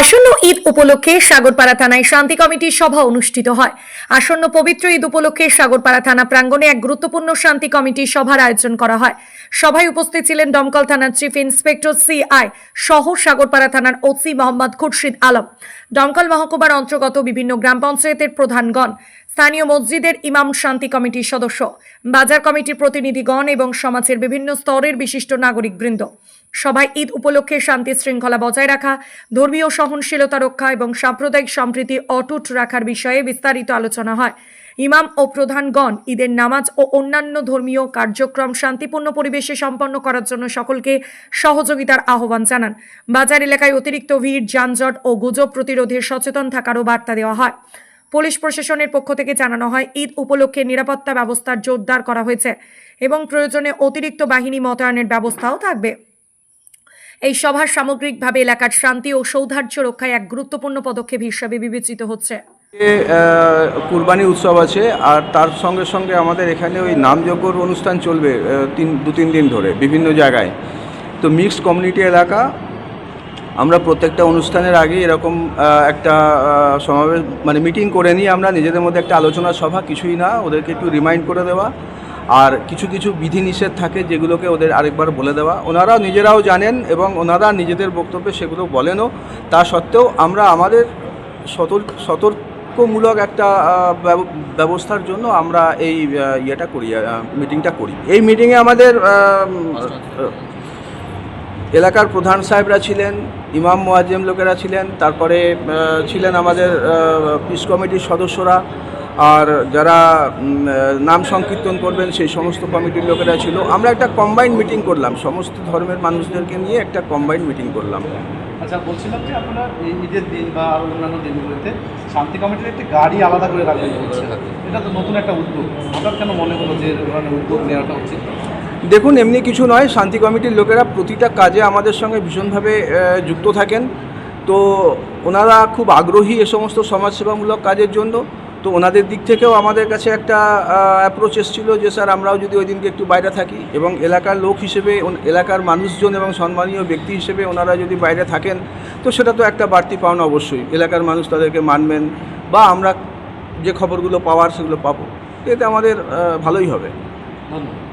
আসন্ন ঈদ উপলক্ষে সাগরপাড়া থানায় শান্তি কমিটির সভা অনুষ্ঠিত হয়। আসন্ন পবিত্র ঈদ উপলক্ষে সাগরপাড়া থানা প্রাঙ্গণে এক গুরুত্বপূর্ণ শান্তি কমিটির সভার আয়োজন করা হয়। সভায় উপস্থিত ছিলেন দমকল থানার চিফ ইন্সপেক্টর সিআই সহ সাগরপাড়া থানার ওসি মোহাম্মদ খুরশিদ আলম। দমকল মহকুমার অন্তর্গত বিভিন্ন গ্রাম পঞ্চায়েতের প্রধানগণ, স্থানীয় মসজিদের ইমাম শান্তি কমিটির সদস্য, বাজার কমিটির প্রতিনিধিগণ এবং সমাজের বিভিন্ন স্তরের বিশিষ্ট নাগরিকবৃন্দ। সভায় ঈদ উপলক্ষে শান্তি শৃঙ্খলা বজায় রাখা, ধর্মীয় সহনশীলতা রক্ষা এবং সাম্প্রদায়িক সম্প্রীতি অটুট রাখার বিষয়ে বিস্তারিত আলোচনা হয়। ইমাম ও প্রধানগণ ঈদের নামাজ ও অন্যান্য ধর্মীয় কার্যক্রম শান্তিপূর্ণ পরিবেশে সম্পন্ন করার জন্য সকলকে সহযোগিতার আহ্বান জানান। বাজার এলাকায় অতিরিক্ত ভিড়, যানজট ও গুজব প্রতিরোধে সচেতন থাকারও বার্তা দেওয়া হয়। পুলিশ প্রশাসনের পক্ষ থেকে জানানো হয়, ঈদ উপলক্ষে নিরাপত্তা ব্যবস্থা জোরদার করা হয়েছে এবং প্রয়োজনে অতিরিক্ত বাহিনী মোতায়েনের ব্যবস্থাও থাকবে। এই সভা সামগ্রিকভাবে এলাকার শান্তি ও সৌধার্য রক্ষায় এক গুরুত্বপূর্ণ পদক্ষেপ হিসাবে বিবেচিত হচ্ছে। কুরবানি উৎসব আছে আর তার সঙ্গে সঙ্গে আমাদের এখানে ওই নামযজ্ঞর অনুষ্ঠান চলবে তিন, দু, তিন দিন ধরে বিভিন্ন জায়গায়। তো মিক্সড কমিউনিটি এলাকা, আমরা প্রত্যেকটা অনুষ্ঠানের আগে এরকম একটা সমাবেশ মানে মিটিং করে নিয়ে আমরা নিজেদের মধ্যে একটা আলোচনা সভা, কিছুই না, ওদেরকে একটু রিমাইন্ড করে দেওয়া। আর কিছু কিছু বিধিনিষেধ থাকে যেগুলোকে ওদের আরেকবার বলে দেওয়া। ওনারাও নিজেরাও জানেন এবং ওনারা নিজেদের বক্তব্যে সেগুলো বলেনও। তা সত্ত্বেও আমরা আমাদের সতর্ক সতর্কমূলক একটা ব্যবস্থার জন্য আমরা এই ইয়েটা করি মিটিংটা করি। এই মিটিংয়ে আমাদের এলাকার প্রধান সাহেবরা ছিলেন, ইমাম মোয়াজ্জেম লোকেরা ছিলেন, তারপরে ছিলেন আমাদের পিস কমিটির সদস্যরা। আর যারা নাম সংকীর্তন করবেন সেই সমস্ত কমিটির লোকেরা ছিল। আমরা একটা কম্বাইন্ড মিটিং করলাম। সমস্ত ধর্মের মানুষদেরকে নিয়ে একটা কম্বাইন্ড মিটিং করলাম। আচ্ছা বলছিলাম যে আপনারা এই ঈদের দিন বা আরও অন্যান্য দিনগুলোতে শান্তি কমিটির একটি গাড়ি আলাদা করে রাখবেন এটা তো নতুন একটা উদ্যোগ। আপনার কেন মনে হলো যে ধরনের উদ্যোগ নেওয়াটা উচিত? দেখুন এমনি কিছু নয়। শান্তি কমিটির লোকেরা প্রতিটা কাজে আমাদের সঙ্গে ভীষণভাবে যুক্ত থাকেন। তো ওনারা খুব আগ্রহী এ সমস্ত সমাজসেবামূলক কাজের জন্য। তো ওনাদের দিক থেকেও আমাদের কাছে একটা অ্যাপ্রোচ এসেছিল যে, স্যার, আমরাও যদি ওই দিনকে একটু বাইরে থাকি। এবং এলাকার লোক হিসেবে এলাকার মানুষজন এবং সম্মানীয় ব্যক্তি হিসেবে ওনারা যদি বাইরে থাকেন, তো সেটা তো একটা বাড়তি পাওনা অবশ্যই। এলাকার মানুষ তাদেরকে মানবেন বা আমরা যে খবরগুলো পাওয়ার সেগুলো পাবো। এতে আমাদের ভালোই হবে। ধন্যবাদ।